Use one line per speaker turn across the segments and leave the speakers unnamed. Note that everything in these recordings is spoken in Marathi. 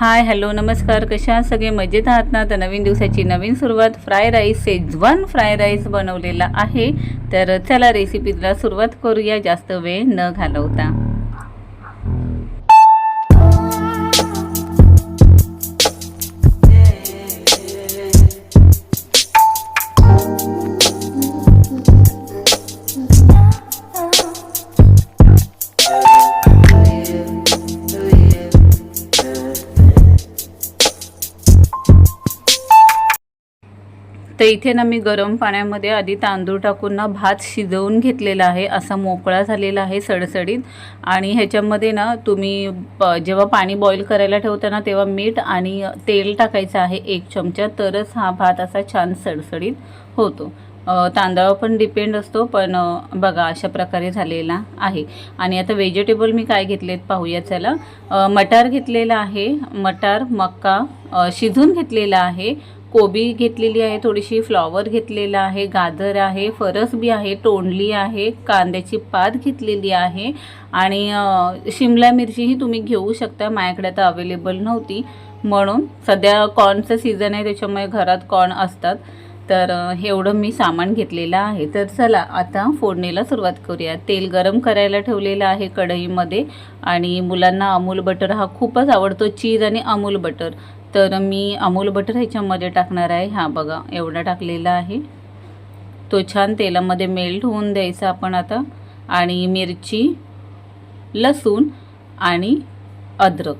हाय हॅलो नमस्कार. कशा सगळे मजेत आहात ना? तर नवीन दिवसाची नवीन सुरुवात. Fry rice Schezwan fry rice बनवलेला आहे. तर चला रेसिपीला सुरुवात करूया. जास्त वेळ न घालवता. तर इथे ना मी गरम पाण्यामध्ये आधी तांदूळ टाकून ना भात शिजवून घेतलेला आहे असा मोकळा झालेला आहे सडसडीत. आणि ह्याच्यामध्ये ना तुम्ही प जेव्हा पाणी बॉईल करायला ठेवता ना तेव्हा मीठ आणि तेल टाकायचं आहे एक चमचा तरच हा भात असा छान सडसडीत होतो. तांदळावर पण डिपेंड असतो पण बघा अशा प्रकारे झालेला आहे. आणि आता व्हेजिटेबल मी काय घेतलेत पाहूया चला. मटार घेतलेला आहे मटार मक्का शिजून घेतलेला आहे. कोबी घेतलेली आहे थोडीशी फ्लॉवर घेतलेला आहे गाजर आहे फरसबी आहे तोंडली आहे कांद्याची पात घेतलेली आहे आणि शिमला मिरचीही तुम्ही घेऊ शकता. माझ्याकडे आता अवेलेबल नव्हती. म्हणून सध्या कॉर्नचं सीझन आहे त्याच्यामुळे घरात कॉर्न असतात. तर हे एवढं मी सामान घेतलेलं आहे. तर चला आता फोडणीला सुरुवात करूया. तेल गरम करायला ठेवलेलं आहे कढईमध्ये. आणि मुलांना अमूल बटर हा खूपच आवडतो. चीज आणि अमूल बटर. तर मी अमूल बटर ह्याच्यामध्ये टाकणार आहे. हा बघा एवढा टाकलेला आहे. तो छान तेलामध्ये मेल्ट होऊन द्यायचा आपण आता. आणि मिरची लसूण आणि अद्रक.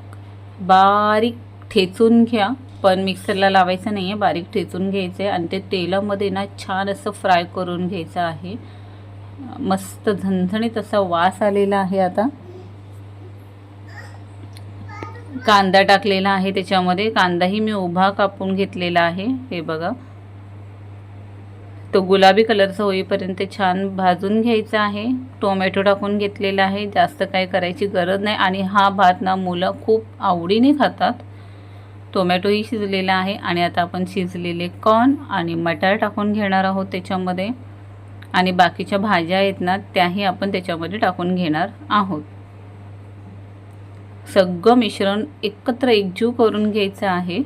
बारीक ठेचून घ्या. पण मिक्सरला लावायचं नाही आहे बारीक ठेचून घ्यायचं आहे आणि ते तेलामध्ये ना छान असं फ्राय करून घ्यायचं आहे. मस्त झणझणीत असा वास आलेला आहे आता. कांदा टाकलेला आहे त्याच्यामध्ये. कांदाही मी उभा कापून घेतलेला आहे. हे बघा. तो गुलाबी कलरचा होईपर्यंत छान भाजून घ्यायचा आहे. टोमॅटो टाकून घेतलेला आहे. जास्त काही करायची गरज नाही. आणि हा भात ना मुलं खूप आवडीने खातात. टोमॅटोही शिजलेला आहे. आणि आता आपण शिजलेले कॉर्न आणि मटार टाकून घेणार आहोत त्याच्यामध्ये. आणि बाकीच्या भाज्या आहेत ना त्याही आपण त्याच्यामध्ये टाकून घेणार आहोत. सगळं मिश्रण एकत्र एकजीव करून घ्यायचं आहे.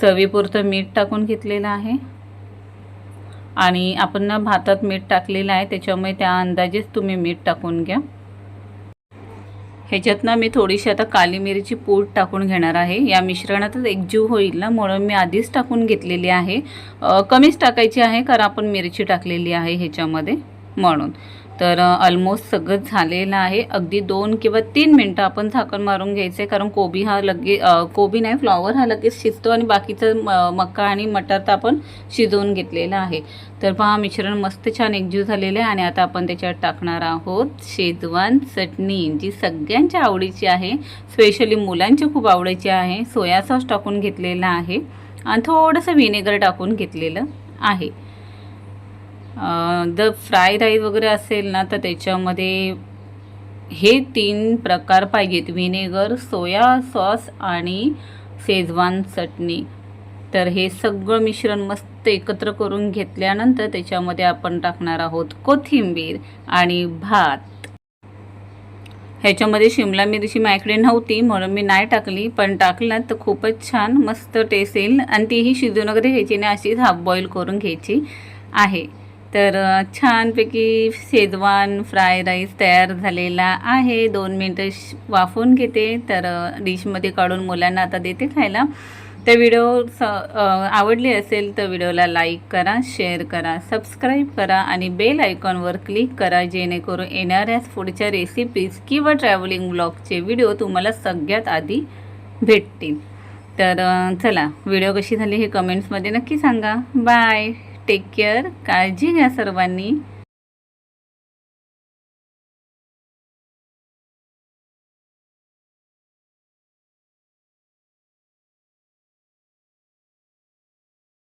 चवीपुरतं मीठ टाकून घेतलेलं आहे. आणि आपण ना भातात मीठ टाकलेलं आहे त्याच्यामुळे त्या अंदाजेच तुम्ही मीठ टाकून घ्या. ह्याच्यात ना मी थोडीशी आता काली मिरीची पूड टाकून घेणार आहे. या मिश्रणातच एकजीव होईल ना म्हणून मी आधीच टाकून घेतलेली आहे. कमीच टाकायची आहे कारण आपण मिरची टाकलेली आहे ह्याच्यामध्ये म्हणून. तर ऑलमोस्ट सगळं झालेलं आहे. अगदी दोन किंवा तीन मिनटं आपण झाकण मारून घ्यायचं आहे कारण कोबी हा लगे कोबी नाही फ्लॉवर हा लगेच शिजतो आणि बाकीचं म- मका आणि मटर तर आपण शिजवून घेतलेलं आहे. तर पहा मिश्रण मस्त छान एकजीव झालेलं आहे आणि आता आपण त्याच्यात टाकणार आहोत शेजवान चटणी जी सगळ्यांच्या आवडीची आहे. स्पेशली मुलांची खूप आवडीची आहे. सोया सॉस टाकून घेतलेला आहे आणि थोडंसं व्हिनेगर टाकून घेतलेलं आहे. जर फ्राय राईस वगैरे असेल ना तर त्याच्यामध्ये हे तीन प्रकार पाहिजेत. व्हिनेगर सोया सॉस आणि शेजवान चटणी. तर हे सगळं मिश्रण मस्त एकत्र करून घेतल्यानंतर त्याच्यामध्ये आपण टाकणार आहोत कोथिंबीर आणि भात. ह्याच्यामध्ये शिमला मिरची माझ्याकडे नव्हती म्हणून मी नाही टाकली पण टाकलं तर खूपच छान मस्त टेस्ट येईल. आणि तीही शिजून वगैरे घ्यायची नाही अशीच हाफ बॉईल करून घ्यायची आहे. तर छानपैकी शेजवान फ्राय राईस तयार झालेला आहे. दोन मिनटं श- वाफवून घेते. तर डिशमध्ये काढून मुलांना आता देते खायला. तर व्हिडिओ स आवडली असेल तर व्हिडिओला लाईक करा शेअर करा सबस्क्राईब करा आणि बेल आयकॉनवर क्लिक करा जेणेकरून येणाऱ्याच पुढच्या रेसिपीज किंवा ट्रॅव्हलिंग ब्लॉगचे व्हिडिओ तुम्हाला सगळ्यात आधी भेटतील. तर चला व्हिडिओ कशी झाली हे कमेंट्समध्ये नक्की सांगा. बाय! टेक केअर काळजी घ्या सर्वांनी.